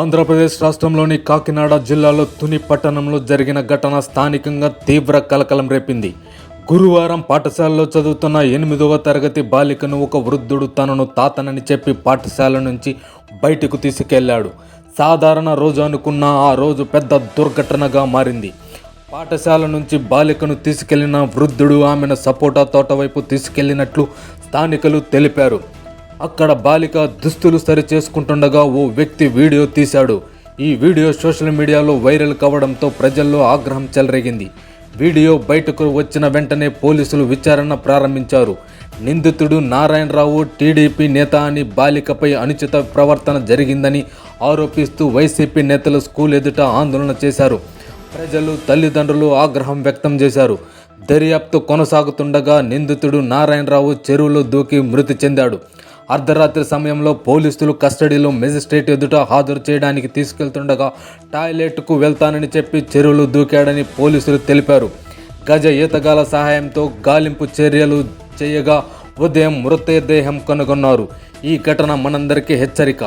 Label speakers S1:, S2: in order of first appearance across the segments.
S1: ఆంధ్రప్రదేశ్ రాష్ట్రంలోని కాకినాడ జిల్లాలో తుని పట్టణంలో జరిగిన ఘటన స్థానికంగా తీవ్ర కలకలం రేపింది. గురువారం పాఠశాలలో చదువుతున్న ఎనిమిదవ తరగతి బాలికను ఒక వృద్ధుడు తనను తాతనని చెప్పి పాఠశాల నుంచి బయటకు తీసుకెళ్ళాడు. సాధారణ రోజు అనుకున్న ఆ రోజు పెద్ద దుర్ఘటనగా మారింది. పాఠశాల నుంచి బాలికను తీసుకెళ్ళిన వృద్ధుడు ఆమెను సపోటా తోట వైపు తీసుకెళ్ళినట్లు స్థానికులు తెలిపారు. అక్కడ బాలిక దుస్తులు సరి చేసుకుంటుండగా ఓ వ్యక్తి వీడియో తీశాడు. ఈ వీడియో సోషల్ మీడియాలో వైరల్ కావడంతో ప్రజల్లో ఆగ్రహం చెలరేగింది. వీడియో బయటకు వచ్చిన వెంటనే పోలీసులు విచారణ ప్రారంభించారు. నిందితుడు నారాయణరావు టీడీపీ నేత అని బాలికపై అనుచిత ప్రవర్తన జరిగిందని ఆరోపిస్తూ వైసీపీ నేతలు స్కూల్ ఎదుట ఆందోళన చేశారు. ప్రజలు తల్లిదండ్రులు ఆగ్రహం వ్యక్తం చేశారు. దర్యాప్తు కొనసాగుతుండగా నిందితుడు నారాయణరావు చెరువులో దూకి మృతి చెందాడు. అర్ధరాత్రి సమయంలో పోలీసులు కస్టడీలో మెజిస్ట్రేట్ ఎదుట హాజరు చేయడానికి తీసుకెళ్తుండగా టాయిలెట్కు వెళ్తానని చెప్పి చెరువులు దూకాడని పోలీసులు తెలిపారు. గజ ఈతగాల సహాయంతో గాలింపు చర్యలు చేయగా ఉదయం మృతదేహం కనుగొన్నారు. ఈ ఘటన మనందరికీ హెచ్చరిక.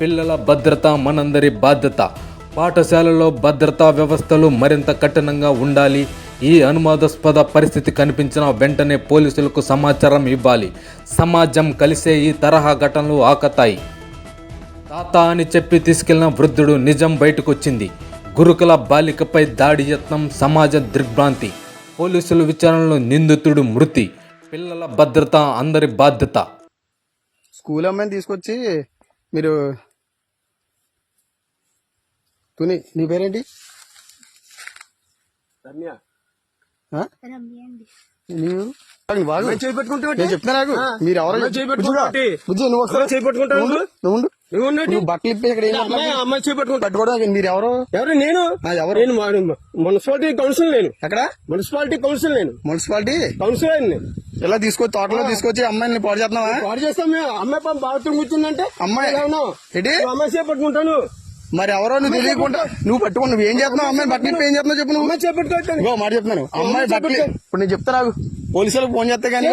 S1: పిల్లల భద్రత మనందరి బాధ్యత. పాఠశాలలో భద్రతా వ్యవస్థలు మరింత కఠినంగా ఉండాలి. ఈ అనుమానాస్పద పరిస్థితి కనిపించిన వెంటనే పోలీసులకు సమాచారం ఇవ్వాలి. సమాజం కలిసే ఈ తరహా ఘటనలు ఆకతాయి. తాత అని చెప్పి తీసుకెళ్ళిన వృద్ధుడు నిజం బయటకొచ్చింది. గురుకుల బాలికపై దాడి యత్నం సమాజ దిగ్భ్రాంతి. పోలీసుల విచారణలో నిందితుడు మృతి. పిల్లల భద్రత అందరి బాధ్యత.
S2: స్కూల్ అమ్మాయిని తీసుకొచ్చి మీరు తుని నీ పేరేంటి? ఆ? నీవు ఆగు, బాగు. నేను చెప్తున్నా నాకు. మీరు ఎవరో బుజ్జి నువ్వు ఒకసారి నువ్వు బట్టలు ఇప్పి ఇక్కడ?
S3: అమ్మాయి చేపట్టుకుంటా
S2: మీరు ఎవరు?
S3: ఎవరు? నేను.
S2: ఎవరు?
S3: మున్సిపాలిటీ కౌన్సిల్ నేను.
S2: ఎక్కడ?
S3: మున్సిపాలిటీ కౌన్సిల్ నేను.
S2: మున్సిపాలిటీ?
S3: కౌన్సిలర్ నేను
S2: ఇలా తీసుకొచ్చి తోటలో తీసుకొచ్చి అమ్మాయిని పాడు చేస్తున్నావా?
S3: వాడు చేస్తాం మేము. అమ్మాయి పాపం బాత్రూమ్ కూర్చుందంటే
S2: అమ్మాయి
S3: అమ్మాయి చేపట్టుకుంటాను
S2: మరి ఎవరో నువ్వు తెలియకుండా నువ్వు పట్టుకుని నువ్వు ఏం చేస్తున్నావు? అమ్మాయి బట్టలు ఇప్పి ఏం చేస్తున్నావు చెప్పు నువ్వు? ఇగో మాట చెప్తున్నాను. అమ్మాయి బట్టలు ఇప్పుడు నేను చెప్తా నాకు పోలీసులకు ఫోన్ చేస్తే కానీ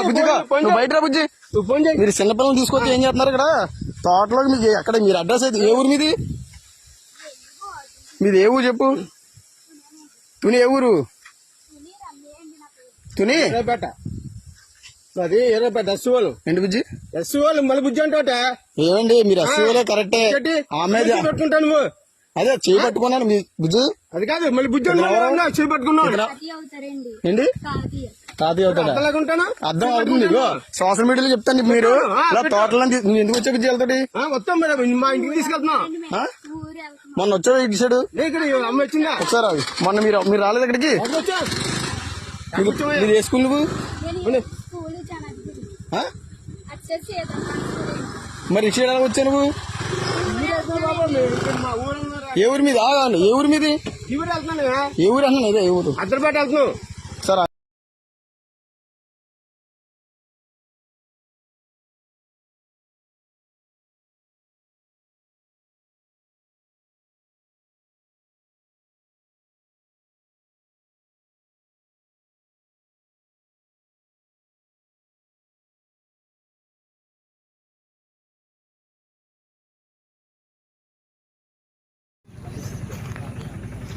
S3: ఫోన్
S2: నువ్వు బయట బుజ్జి?
S3: నువ్వు ఫోన్ చేయి.
S2: మీరు చిన్నపిల్లలు తీసుకొచ్చి ఏం చేస్తున్నారు ఇక్కడ? తోటలో మీకు ఎక్కడ మీరు అడ్రస్ అయితే ఏ ఊరు మీది? మీది ఏ ఊరు చెప్పు? తుని. ఏ ఊరు? తుని.
S3: అది ఎర్రపేట ఎస్ వాళ్ళు
S2: ఏంటి బుజ్జి?
S3: వాళ్ళు మళ్ళీ బుజ్జి అంటావట.
S2: ఏమండి మీరు అసలు కరెక్టే. ఆమె
S3: పెట్టుకుంటాను నువ్వు.
S2: అదే చేయి పట్టుకున్నాను మీ బుజ్జి.
S3: అది కాదు మళ్ళీ బుజ్జి
S4: తాతయ్య అవుతారండి.
S2: ఏంటి?
S4: తాతయ్య
S2: తాతయ్య అవుతాడా? అర్థం అవుతుంది సోషల్ మీడియాలో చెప్తాను మీరు. ఇలా తోటలో ఎందుకు వచ్చే బుజ్జి వెళ్తాడు
S3: ఆ, వస్తాం మేడం మా ఇంటికి తీసుకెళ్తున్నా.
S2: మొన్న వచ్చాడు ఇటు సైడ్? ఒకసారి. మొన్న మీరు మీరు రాలేదు ఇక్కడికి? మీరు స్కూల్ నువ్వు
S4: నేను స్కూల్ చాలా
S2: ఆ?
S4: అచ్చర్ చేద్దాం
S2: మరి ఎలా వచ్చావు నువ్వు?
S3: ఊరు
S2: ఏ ఊరి మీద? ఆగాను ఏ ఊరి మీది? ఏ ఊరు అన్నాను ఇదే ఏ ఊరు
S3: అద్దరిపేట వెళ్తున్నాం
S2: సరే.